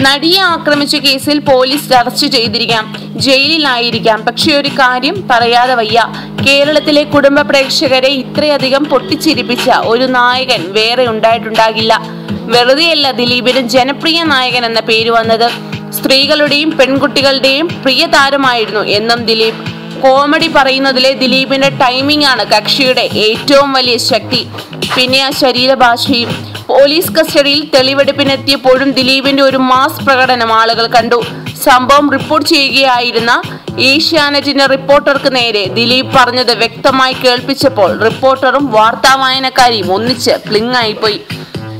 നടിയെ ആക്രമിച്ച കേസിൽ പോലീസ് അറസ്റ്റ് ചെയ്തിരിക്കാം. ജയിലിലായിരിക്കാം. പക്ഷെ ഒരു കാര്യം പറയാതെ വയ്യ. കേരളത്തിലെ കുടുംബ പ്രേക്ഷകരെ ഇത്രയധികം പൊട്ടിച്ചിരിപ്പിച്ച ഒരു നായകൻ വേറെ ഉണ്ടായിട്ടുണ്ടാകില്ല. വെറുതെയല്ല ദിലീപിന് ജനപ്രിയ നായകൻ എന്ന പേര് വന്നത്. സ്ത്രീകളുടെയും പെൺകുട്ടികളുടെയും പ്രിയ താരമായിരുന്നു എന്നും ദിലീപ്. കോമഡി പറയുന്നതിലെ ദിലീപിന്റെ ടൈമിംഗ് ആണ് കക്ഷിയുടെ ഏറ്റവും വലിയ ശക്തി. പിന്നെ ആ ശരീരഭാഷയും. പോലീസ് കസ്റ്റഡിയിൽ തെളിവെടുപ്പിനെത്തിയപ്പോഴും ദിലീപിന്റെ ഒരു മാസ് പ്രകടനം ആളുകൾ കണ്ടു. സംഭവം റിപ്പോർട്ട് ചെയ്യുകയായിരുന്ന ഏഷ്യാനെറ്റിന്റെ റിപ്പോർട്ടർക്ക് നേരെ ദിലീപ് പറഞ്ഞത് വ്യക്തമായി കേൾപ്പിച്ചപ്പോൾ റിപ്പോർട്ടറും വാർത്താ വായനക്കാരിയും ഒന്നിച്ച് പ്ലിങ്ങായിപ്പോയി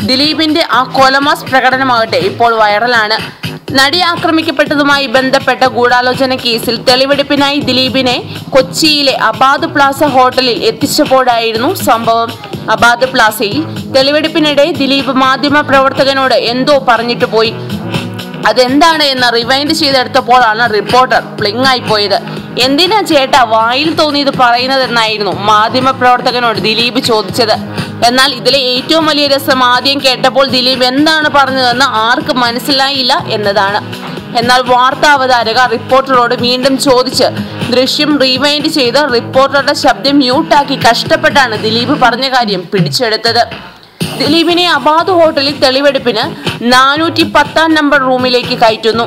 ദിലീപിന്റെ ആ കൊലമാസ് പ്രകടനമാകട്ടെ ഇപ്പോൾ വൈറലാണ്. നടി ആക്രമിക്കപ്പെട്ടതുമായി ബന്ധപ്പെട്ട ഗൂഢാലോചന കേസിൽ തെളിവെടുപ്പിനായി ദിലീപിനെ കൊച്ചിയിലെ അബാദ് പ്ലാസ ഹോട്ടലിൽ എത്തിച്ചപ്പോഴായിരുന്നു സംഭവം. അബാദ് പ്ലാസയിൽ തെളിവെടുപ്പിനിടെ ദിലീപ് മാധ്യമ പ്രവർത്തകനോട് എന്തോ പറഞ്ഞിട്ട് പോയി. അതെന്താണ് എന്ന് റിവൈൻഡ് ചെയ്തെടുത്തപ്പോഴാണ് റിപ്പോർട്ടർ പ്ലിങ് ആയി പോയത്. എന്തിനാ ചേട്ടാ വായിൽ തോന്നിയത് പറയുന്നതെന്നായിരുന്നു മാധ്യമ പ്രവർത്തകനോട് ദിലീപ് ചോദിച്ചത്. എന്നാൽ ഇതിലെ ഏറ്റവും വലിയ രസം ആദ്യം കേട്ടപ്പോൾ ദിലീപ് എന്താണ് പറഞ്ഞതെന്ന് ആർക്കും മനസ്സിലായില്ല എന്നതാണ്. എന്നാൽ വാർത്താ അവതാരക റിപ്പോർട്ടറോട് വീണ്ടും ചോദിച്ച് ദൃശ്യം റീവൈൻഡ് ചെയ്ത് റിപ്പോർട്ടറുടെ ശബ്ദം മ്യൂട്ടാക്കി കഷ്ടപ്പെട്ടാണ് ദിലീപ് പറഞ്ഞ കാര്യം പിടിച്ചെടുത്തത്. ദിലീപിനെ അബാദ് ഹോട്ടലിൽ തെളിവെടുപ്പിന് നാനൂറ്റി പത്താം നമ്പർ റൂമിലേക്ക് കയറ്റുന്നു.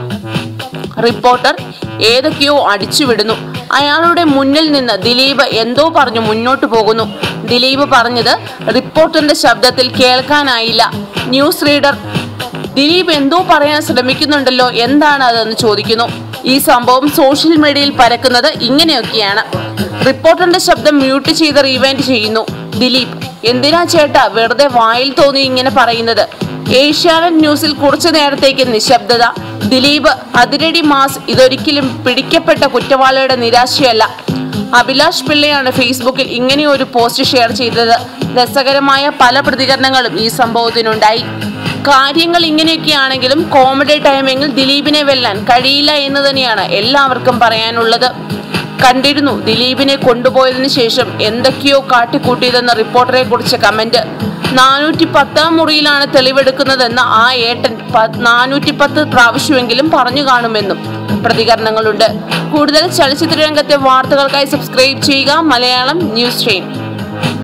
റിപ്പോർട്ടർ ഏതൊക്കെയോ അടിച്ചുവിടുന്നു. അയാളുടെ മുന്നിൽ നിന്ന് ദിലീപ് എന്തോ പറഞ്ഞു മുന്നോട്ട് പോകുന്നു. ദിലീപ് പറഞ്ഞത് റിപ്പോർട്ടറിന്റെ ശബ്ദത്തിൽ കേൾക്കാനായില്ല. ന്യൂസ് റീഡർ ദിലീപ് എന്തോ പറയാൻ ശ്രമിക്കുന്നുണ്ടല്ലോ എന്താണ് അതെന്ന് ചോദിക്കുന്നു. ഈ സംഭവം സോഷ്യൽ മീഡിയയിൽ പരക്കുന്നത് ഇങ്ങനെയൊക്കെയാണ്. റിപ്പോർട്ടറിന്റെ ശബ്ദം മ്യൂട്ട് ചെയ്ത് റീവൈൻഡ് ചെയ്യുന്നു. ദിലീപ് എന്തിനാ ചേട്ടാ വെറുതെ വായിൽ തോന്നി ഇങ്ങനെ പറയുന്നത്? ഏഷ്യാനെറ്റ് ന്യൂസിൽ കുറച്ചു നേരത്തേക്ക് നിശബ്ദത. ദിലീപ് അതിരടി മാസ് ഇതൊരിക്കലും പിടിക്കപ്പെട്ട കുറ്റവാളിയുടെ നിരാശയല്ല. അഭിലാഷ് പിള്ളയാണ് ഫേസ്ബുക്കിൽ ഇങ്ങനെ ഒരു പോസ്റ്റ് ഷെയർ ചെയ്തത്. രസകരമായ പല പ്രതികരണങ്ങളും ഈ സംഭവത്തിനുണ്ടായി. കാര്യങ്ങൾ ഇങ്ങനെയൊക്കെയാണെങ്കിലും കോമഡി ടൈമിങ്ങിൽ ദിലീപിനെ വെല്ലാൻ കഴിയില്ല എന്ന് തന്നെയാണ് എല്ലാവർക്കും പറയാനുള്ളത്. കണ്ടിരുന്നു ദിലീപിനെ കൊണ്ടുപോയതിനു ശേഷം എന്തൊക്കെയോ കാട്ടിക്കൂട്ടിയതെന്ന റിപ്പോർട്ടറെ കുറിച്ച് കമന്റ്. നാനൂറ്റി പത്താം മുറിയിലാണ് തെളിവെടുക്കുന്നതെന്ന് ആ ഏട്ടൻ നാനൂറ്റി പത്ത് പ്രാവശ്യമെങ്കിലും പറഞ്ഞു കാണുമെന്നും പ്രതികരണങ്ങളുണ്ട്. കൂടുതൽ ചലച്ചിത്ര രംഗത്തെ വാർത്തകൾക്കായി സബ്സ്ക്രൈബ് ചെയ്യുക മലയാളം ന്യൂസ് ചെയിൻ